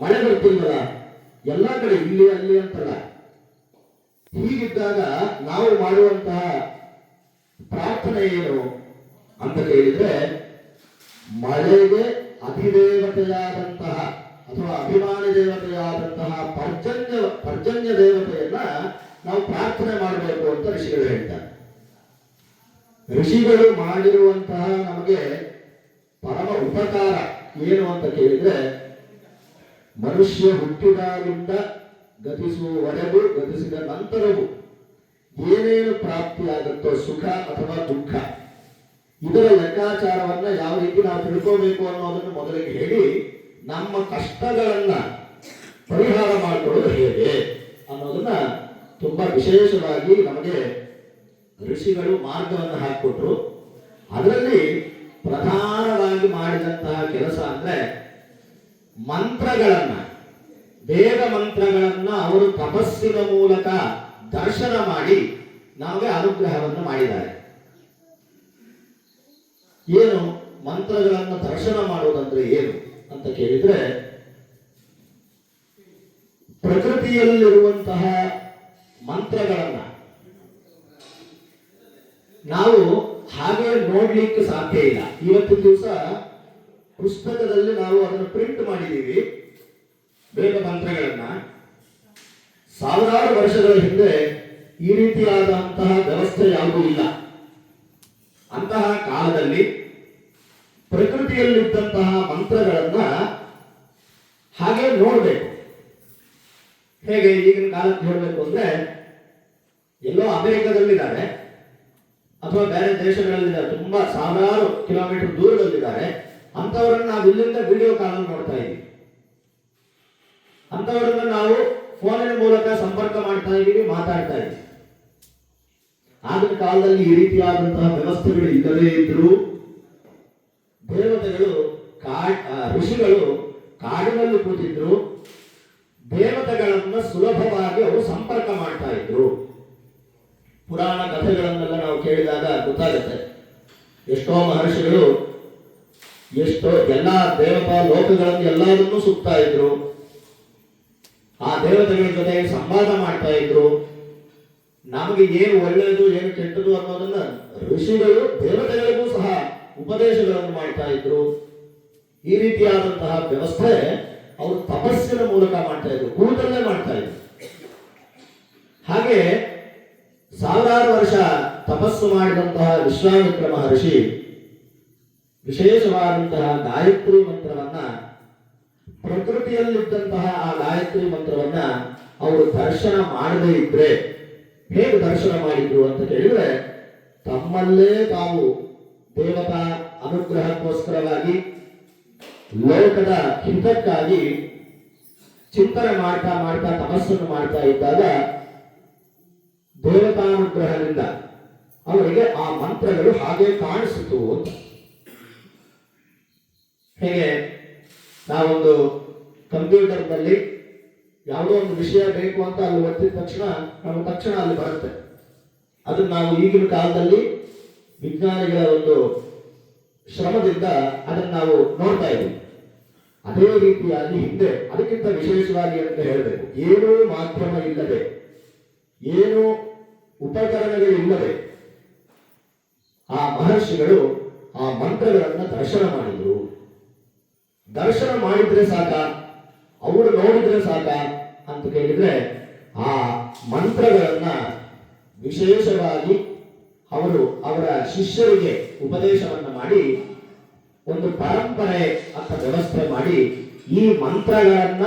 ಮಳೆ ಬರ್ತಿಲ್ವಲ್ಲ ಎಲ್ಲಾ ಕಡೆ ಇಲ್ಲಿ, ಅಲ್ಲಿ ಅಂತಲ್ಲ. ಹೀಗಿದ್ದಾಗ ನಾವು ಮಾಡುವಂತಹ ಪ್ರಾರ್ಥನೆ ಏನು ಅಂತ ಕೇಳಿದ್ರೆ, ಮಳೆಗೆ ಅಧಿದೇವತೆಯಾದಂತಹ ಅಥವಾ ಅಭಿಮಾನಿ ದೇವತೆಯಾದಂತಹ ಪರ್ಜನ್ಯ ಪರ್ಜನ್ಯ ದೇವತೆಯನ್ನ ನಾವು ಪ್ರಾರ್ಥನೆ ಮಾಡಬೇಕು ಅಂತ ಋಷಿಗಳು ಹೇಳ್ತಾರೆ. ಋಷಿಗಳು ಮಾಡಿರುವಂತಹ ನಮಗೆ ಪರಮ ಉಪಕಾರ ಏನು ಅಂತ ಕೇಳಿದ್ರೆ ಮನುಷ್ಯ ಹುಟ್ಟಿದಾಗಿಂದ ಗತಿಸುವವರೆಗೂ ಗತಿಸಿದ ನಂತರವೂ ಏನೇನು ಪ್ರಾಪ್ತಿಯಾಗುತ್ತೋ ಸುಖ ಅಥವಾ ದುಃಖ, ಇದರ ಲೆಕ್ಕಾಚಾರವನ್ನ ಯಾವ ರೀತಿ ನಾವು ತಿಳ್ಕೋಬೇಕು ಅನ್ನೋದನ್ನು ಮೊದಲಿಗೆ ಹೇಳಿ, ನಮ್ಮ ಕಷ್ಟಗಳನ್ನ ಪರಿಹಾರ ಮಾಡಿಕೊಳ್ಳೋದು ಹೇಗೆ ಅನ್ನೋದನ್ನ ತುಂಬಾ ವಿಶೇಷವಾಗಿ ನಮಗೆ ಋಷಿಗಳು ಮಾರ್ಗವನ್ನು ಹಾಕಿಕೊಟ್ರು. ಅದರಲ್ಲಿ ಪ್ರಧಾನವಾಗಿ ಮಾಡಿದಂತಹ ಕೆಲಸ ಅಂದ್ರೆ ಮಂತ್ರಗಳನ್ನ, ವೇದ ಮಂತ್ರಗಳನ್ನ ಅವರು ತಪಸ್ಸಿನ ಮೂಲಕ ದರ್ಶನ ಮಾಡಿ ನಮಗೆ ಅನುಗ್ರಹವನ್ನು ಮಾಡಿದ್ದಾರೆ. ಏನು? ಮಂತ್ರಗಳನ್ನು ದರ್ಶನ ಮಾಡುವುದಂದ್ರೆ ಏನು ಅಂತ ಕೇಳಿದ್ರೆ, ಪ್ರಕೃತಿಯಲ್ಲಿರುವಂತಹ ಮಂತ್ರಗಳನ್ನ ನಾವು ಹಾಗೆ ನೋಡ್ಲಿಕ್ಕೆ ಸಾಧ್ಯ ಇಲ್ಲ. ಇವತ್ತು ದಿವಸ ಪುಸ್ತಕದಲ್ಲಿ ನಾವು ಅದನ್ನು ಪ್ರಿಂಟ್ ಮಾಡಿದ್ದೀವಿ. ವೇದ ಮಂತ್ರಗಳನ್ನ. ಸಾವಿರಾರು ವರ್ಷಗಳ ಹಿಂದೆ ಈ ರೀತಿಯಾದಂತಹ ವ್ಯವಸ್ಥೆ ಯಾವುದೂ ಇಲ್ಲ. ಅಂತಹ ಕಾಲದಲ್ಲಿ ಪ್ರಕೃತಿಯಲ್ಲಿದ್ದಂತಹ ಮಂತ್ರಗಳನ್ನ ಹಾಗೆ ನೋಡಬೇಕು. ಹೇಗೆ ಈಗಿನ ಕಾಲಕ್ಕೆ ಹೇಳಬೇಕು ಅಂದ್ರೆ, ಎಲ್ಲೋ ಅಮೆರಿಕದಲ್ಲಿದ್ದಾರೆ. ಅಥವಾ ಬೇರೆ ದೇಶಗಳಲ್ಲಿದ್ದಾರೆ. ತುಂಬಾ ಸಾವಿರಾರು ಕಿಲೋಮೀಟರ್ ದೂರದಲ್ಲಿದ್ದಾರೆ. ಅಂತವರನ್ನ ನಾವು ಇಲ್ಲಿಂದ ವಿಡಿಯೋ ಕಾಲ್ ನೋಡ್ತಾ ಇದ್ದೀವಿ ಅಂತವರನ್ನ ನಾವು ಫೋನಿನ ಮೂಲಕ ಸಂಪರ್ಕ ಮಾಡ್ತಾ ಇದ್ದೀವಿ, ಮಾತಾಡ್ತಾ ಇದ್ದೀವಿ. ಆಗಿನ ಕಾಲದಲ್ಲಿ ಈ ರೀತಿಯಾದಂತಹ ವ್ಯವಸ್ಥೆಗಳು ಇಲ್ಲದೇ ಇದ್ರು ದೇವತೆಗಳು ಕಾಡ್ ಋಷಿಗಳು ಕಾಡಿನಲ್ಲಿ ಕೂತಿದ್ರು. ದೇವತೆಗಳನ್ನ ಸುಲಭವಾಗಿ ಅವರು ಸಂಪರ್ಕ ಮಾಡ್ತಾ ಇದ್ರು. ಪುರಾಣ ಕಥೆಗಳನ್ನೆಲ್ಲ ನಾವು ಕೇಳಿದಾಗ ಗೊತ್ತಾಗುತ್ತೆ. ಎಷ್ಟೋ ಮಹರ್ಷಿಗಳು ಎಷ್ಟೋ ಎಲ್ಲ ದೇವತಾ ಲೋಕಗಳನ್ನು ಎಲ್ಲರನ್ನೂ ಸುತ್ತಾ ಇದ್ರು. ಆ ದೇವತೆಗಳ ಜೊತೆ ಸಂವಾದ ಮಾಡ್ತಾ ಇದ್ರು. ನಮಗೆ ಏನು ಒಳ್ಳೆಯದು, ಏನು ಕೆಟ್ಟದು ಅನ್ನೋದನ್ನ ಋಷಿಗಳು, ದೇವತೆಗಳಿಗೂ ಸಹ ಉಪದೇಶಗಳನ್ನು ಮಾಡ್ತಾ ಇದ್ರು. ಈ ರೀತಿಯಾದಂತಹ ವ್ಯವಸ್ಥೆ ಅವರು ತಪಸ್ಸಿನ ಮೂಲಕ ಮಾಡ್ತಾ ಇದ್ರು, ಕೂತಲ್ಲೇ ಮಾಡ್ತಾ ಇದ್ರು. ಹಾಗೆ ಸಾವಿರಾರು ವರ್ಷ ತಪಸ್ಸು ಮಾಡಿದಂತಹ ವಿಶ್ವಾಮಿತ್ರ ಮಹರ್ಷಿ ವಿಶೇಷವಾದಂತಹ ಗಾಯತ್ರಿ ಮಂತ್ರವನ್ನ, ಪ್ರಕೃತಿಯಲ್ಲಿದ್ದಂತಹ ಆ ಗಾಯತ್ರಿ ಮಂತ್ರವನ್ನ ಅವರು ದರ್ಶನ ಮಾಡದೇ ಇದ್ರೆ, ಹೇಗೆ ದರ್ಶನ ಮಾಡಿದ್ರು ಅಂತ ಕೇಳಿದ್ರೆ, ತಮ್ಮಲ್ಲೇ ತಾವು ದೇವತಾ ಅನುಗ್ರಹಕ್ಕೋಸ್ಕರವಾಗಿ, ಲೋಕದ ಹಿತಕ್ಕಾಗಿ ಚಿಂತನೆ ಮಾಡ್ತಾ ಮಾಡ್ತಾ ತಪಸ್ಸನ್ನು ಮಾಡ್ತಾ ಇದ್ದಾಗ ದೇವತಾನುಗ್ರಹದಿಂದ ಅವರಿಗೆ ಆ ಮಂತ್ರಗಳು ಹಾಗೆ ಕಾಣಿಸಿತು ಹೇಗೆ ನಾವೊಂದು ಕಂಪ್ಯೂಟರ್ನಲ್ಲಿ ಯಾವುದೋ ಒಂದು ವಿಷಯ ಬೇಕು ಅಂತ ಅಲ್ಲಿ ಒತ್ತಿದ ತಕ್ಷಣ ನಮ್ಮ ತಕ್ಷಣ ಅಲ್ಲಿ ಬರುತ್ತೆ. ಅದು ನಾವು ಈಗಿನ ಕಾಲದಲ್ಲಿ ವಿಜ್ಞಾನಿಗಳ ಒಂದು ಶ್ರಮದಿಂದ ಅದನ್ನ ನಾವು ನೋಡ್ತಾ ಇದ್ದೀವಿ. ಅದೇ ರೀತಿಯಾಗಿ ಹಿಂದೆ, ಅದಕ್ಕಿಂತ ವಿಶೇಷವಾಗಿ ಅಂತ ಹೇಳಬೇಕು. ಏನೂ ಮಾಧ್ಯಮ ಇಲ್ಲದೆ, ಏನು ಉಪಕರಣಗಳಿಲ್ಲದೆ ಆ ಮಹರ್ಷಿಗಳು ಆ ಮಂತ್ರಗಳನ್ನು ದರ್ಶನ ಮಾಡಿದ್ರು. ದರ್ಶನ ಮಾಡಿದ್ರೆ ಸಾಕ, ಅವರು ನೋಡಿದ್ರೆ ಸಾಕ ಅಂತ ಕೇಳಿದ್ರೆ ಆ ಮಂತ್ರಗಳನ್ನ ವಿಶೇಷವಾಗಿ ಅವರು ಅವರ ಶಿಷ್ಯರಿಗೆ ಉಪದೇಶವನ್ನು ಮಾಡಿ, ಒಂದು ಪರಂಪರೆ ಅಂತ ವ್ಯವಸ್ಥೆ ಮಾಡಿ ಈ ಮಂತ್ರಗಳನ್ನ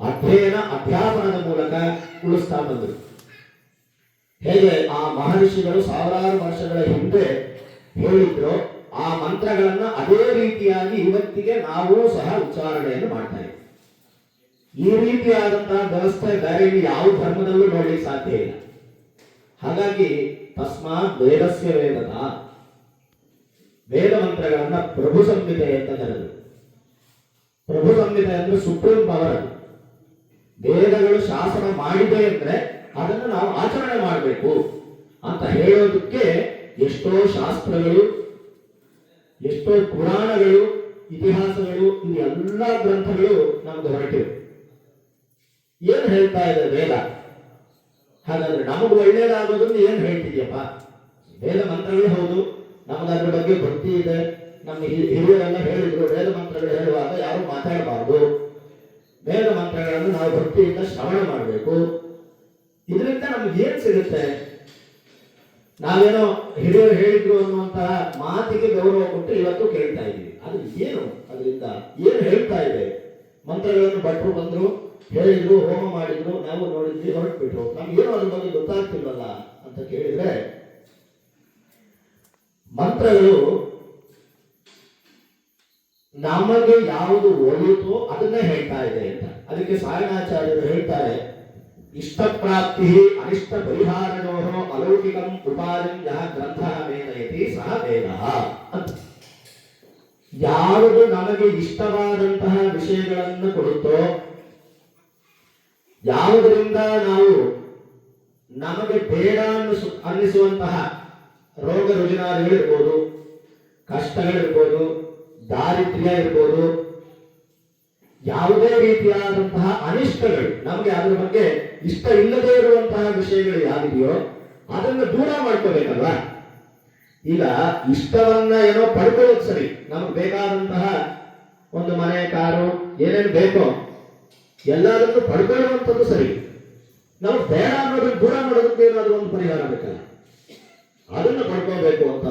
ಅಧ್ಯಯನ, ಅಧ್ಯಾಪನದ ಮೂಲಕ ಉಳಿಸ್ತಾ ಬಂದರು. ಹೇಗೆ ಆ ಮಹರ್ಷಿಗಳು ಸಾವಿರಾರು ವರ್ಷಗಳ ಹಿಂದೆ ಹೇಳಿದ್ರು ಆ ಮಂತ್ರಗಳನ್ನ ಅದೇ ರೀತಿಯಾಗಿ ಇವತ್ತಿಗೆ ನಾವು ಸಹ ಉಚ್ಚಾರಣೆಯನ್ನು ಮಾಡ್ತಾ ಇದ್ದೀವಿ. ಈ ರೀತಿಯಾದಂತಹ ವ್ಯವಸ್ಥೆ ಬೇರೆ ಯಾವ ಧರ್ಮದಲ್ಲೂ ನೋಡ್ಲಿಕ್ಕೆ ಸಾಧ್ಯ ಇಲ್ಲ. ಹಾಗಾಗಿ ತಸ್ಮಾತ್ ವೇದಸ್ಯ ವೇದದ ವೇದ ಮಂತ್ರಗಳನ್ನ ಪ್ರಭು ಸಂಹಿತೆ ಅಂತ ಕರೆದರು. ಪ್ರಭು ಸಂಹಿತೆ ಅಂದ್ರೆ ಸುಪ್ರೀಂ ಪವರ್ ವೇದಗಳು ಶಾಸನ ಮಾಡಿದೆ ಅಂದ್ರೆ ಅದನ್ನು ನಾವು ಆಚರಣೆ ಮಾಡಬೇಕು ಅಂತ ಹೇಳೋದಕ್ಕೆ ಎಷ್ಟೋ ಶಾಸ್ತ್ರಗಳು ಎಷ್ಟೋ ಪುರಾಣಗಳು, ಇತಿಹಾಸಗಳು ಇದು ಎಲ್ಲ ಗ್ರಂಥಗಳು ನಮ್ಗೆ ಹೊರಟಿವೆ. ಏನ್ ಹೇಳ್ತಾ ಇದೆ ವೇದ? ಹಾಗಾದ್ರೆ ನಮಗ್ ಒಳ್ಳೇದಾಗೋದನ್ನ ಏನ್ ಹೇಳ್ತಿದ್ಯಪ್ಪ? ವೇದ ಮಂತ್ರಗಳು ಹೌದು. ನಮ್ಗೆ ಅದ್ರ ಬಗ್ಗೆ ಭಕ್ತಿ ಇದೆ. ನಮ್ಮ ಹಿರಿಯರೆಲ್ಲ ಹೇಳಿದ್ರು, ವೇದ ಮಂತ್ರಗಳು ಹೇಳುವಾಗ ಯಾರು ಮಾತಾಡಬಾರ್ದು. ವೇದ ಮಂತ್ರಗಳನ್ನು ನಾವು ಭಕ್ತಿಯಿಂದ ಶ್ರವಣ ಮಾಡಬೇಕು. ಇದರಿಂದ ನಮ್ಗೆ ಏನ್ ಸಿಗುತ್ತೆ? ನಾವೇನೋ ಹಿರಿಯರು ಹೇಳಿದ್ರು ಅನ್ನುವಂತಹ ಮಾತಿಗೆ ಗೌರವ ಕೊಟ್ಟು ಇವತ್ತು ಕೇಳ್ತಾ ಇದ್ದೀವಿ. ಅದು ಏನು? ಅದರಿಂದ ಏನು ಹೇಳ್ತಾ ಇದೆ? ಮಂತ್ರಗಳನ್ನು ಭಟ್ರು ಬಂದ್ರು, ಹೇಳಿದ್ರು, ಹೋಮ ಮಾಡಿದ್ರು, ನಾವು ನೋಡಿದ್ವಿ, ಹೊರಟ್ಬಿಟ್ರು. ನಮ್ಗೇನು ಅದ್ರ ಬಗ್ಗೆ ಗೊತ್ತಾಗ್ತಿಲ್ವಲ್ಲ ಅಂತ ಕೇಳಿದ್ರೆ, ಮಂತ್ರಗಳು ನಮಗೆ ಯಾವುದು ಒಲಿಯುತ್ತೋ ಅದನ್ನೇ ಹೇಳ್ತಾ ಇದೆ ಅಂತ. ಅದಕ್ಕೆ ಸಾಯಣಾಚಾರ್ಯರು ಹೇಳ್ತಾರೆ ಇಷ್ಟ ಪ್ರಾಪ್ತಿ ಅನಿಷ್ಟ ಪರಿಹಾರಣೋ ಅಲೌಕಿಕಂ ಉಪಾದಿಂ ಯಹ ಗ್ರಂಥ ವೇದಯತಿ ಸಹ ವೇದ. ಯಾವುದು ನಮಗೆ ಇಷ್ಟವಾದಂತಹ ವಿಷಯಗಳನ್ನು ಕೊಡುತ್ತೋ, ಯಾವುದರಿಂದ ನಾವು ನಮಗೆ ಬೇಡ ಅನ್ನಿಸು, ಅನ್ನಿಸುವಂತಹ ರೋಗ ರುಜಿನಾದಿಗಳಿರ್ಬೋದು ಕಷ್ಟಗಳಿರ್ಬೋದು, ದಾರಿದ್ರ್ಯ ಇರ್ಬೋದು ಯಾವುದೇ ರೀತಿಯಾದಂತಹ ಅನಿಷ್ಟಗಳು, ನಮಗೆ ಅದರ ಬಗ್ಗೆ ಇಷ್ಟ ಇಲ್ಲದೆ ಇರುವಂತಹ ವಿಷಯಗಳು ಯಾವಿದೆಯೋ ಅದನ್ನು ದೂರ ಮಾಡ್ಕೋಬೇಕಲ್ವಾ? ಈಗ ಇಷ್ಟವನ್ನ ಏನೋ ಪಡ್ಕೊಳ್ಳೋದು ಸರಿ, ನಮ್ಗೆ ಬೇಕಾದಂತಹ ಒಂದು ಮನೆ, ಕಾರು, ಏನೇನು ಬೇಕೋ ಎಲ್ಲದನ್ನು ಪಡ್ಕೊಳ್ಳುವಂಥದ್ದು ಸರಿ. ನಾವು ಬೇಡ ಅನ್ನೋದನ್ನು ದೂರ ಮಾಡೋದಕ್ಕೆ ಏನಾದರೂ ಒಂದು ಪರಿಹಾರ ಬೇಕಲ್ಲ. ಅದನ್ನು ಪಡ್ಕೋಬೇಕು ಅಂತ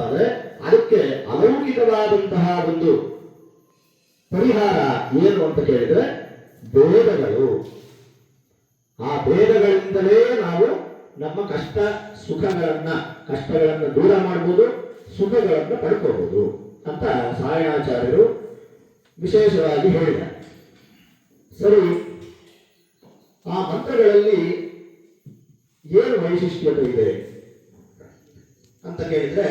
ಅದಕ್ಕೆ ಅಲೌಕಿಕವಾದಂತಹ ಒಂದು ಪರಿಹಾರ ಏನು ಅಂತ ಕೇಳಿದ್ರೆ ಭೇದಗಳು. ಆ ಭೇದಗಳಿಂದಲೇ ನಾವು ನಮ್ಮ ಕಷ್ಟ ಸುಖಗಳನ್ನ, ಕಷ್ಟಗಳನ್ನ ದೂರ ಮಾಡಬಹುದು ಸುಖಗಳನ್ನು ಪಡ್ಕೋಬಹುದು ಅಂತ ಸಾಯಣಾಚಾರ್ಯರು ವಿಶೇಷವಾಗಿ ಹೇಳಿದ ಸರಿ, ಆ ಮಂತ್ರಗಳಲ್ಲಿ ಏನು ವೈಶಿಷ್ಟ್ಯತೆ ಇದೆ ಅಂತ ಕೇಳಿದ್ರೆ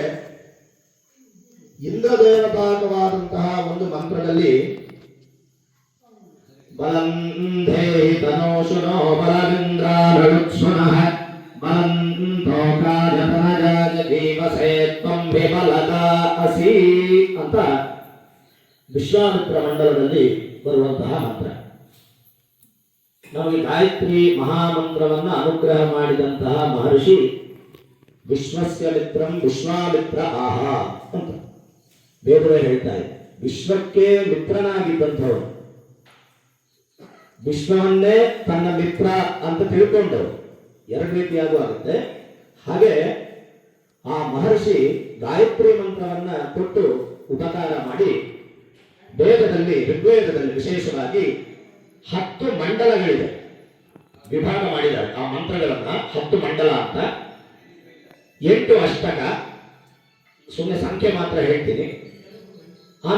ಇಂದ್ರದೇವತಾಕವಾದಂತಹ ಒಂದು ಮಂತ್ರದಲ್ಲಿ ಬಲಂ ದೇಹಿ ತನೋಶುನೋ ಬಲಮಿಂದ್ರಾನುಕ್ಷುನಃ ಬಲಂ ತೋಕಾಯ ತನಜಾಯ ಜೀವಸೇ ತ್ವಂ ವಿಮಲತಾ ಅಸಿ ಅಂತ ವಿಶ್ವಾಮಿತ್ರ ಮಂಡಲದಲ್ಲಿ ಬರುವಂತಹ ಮಂತ್ರ. ನಮಗೆ ಗಾಯತ್ರಿ ಮಹಾಮಂತ್ರವನ್ನು ಅನುಗ್ರಹ ಮಾಡಿದಂತಹ ಮಹರ್ಷಿ ವಿಶ್ವಸ್ಯ ಮಿತ್ರಂ ವಿಶ್ವಾಮಿತ್ರ ಆಹ ಅಂತ. ಬೇರೆ ಹೇಳ್ತಾರೆ ವಿಶ್ವಕ್ಕೆ ಮಿತ್ರನಾಗಿದ್ದಂಥವನು. ವಿಶ್ವವನ್ನೇ ತನ್ನ ಮಿತ್ರ ಅಂತ ತಿಳ್ಕೊಂಡವರು ಎರಡು ರೀತಿಯಾಗೂ ಆಗುತ್ತೆ. ಹಾಗೆ ಆ ಮಹರ್ಷಿ ಗಾಯತ್ರಿ ಮಂತ್ರವನ್ನ ಕೊಟ್ಟು ಉಪಕಾರ ಮಾಡಿ ವೇದದಲ್ಲಿ, ಋಗ್ವೇದದಲ್ಲಿ ವಿಶೇಷವಾಗಿ ಹತ್ತು ಮಂಡಲಗಳಿದೆ. ವಿಭಾಗ ಮಾಡಿದ್ದಾರೆ. ಆ ಮಂತ್ರಗಳನ್ನ ಹತ್ತು ಮಂಡಲ ಅಂತ. ಎಂಟು ಅಷ್ಟಕ. ಸುಮ್ಮನೆ ಸಂಖ್ಯೆ ಮಾತ್ರ ಹೇಳ್ತೀನಿ.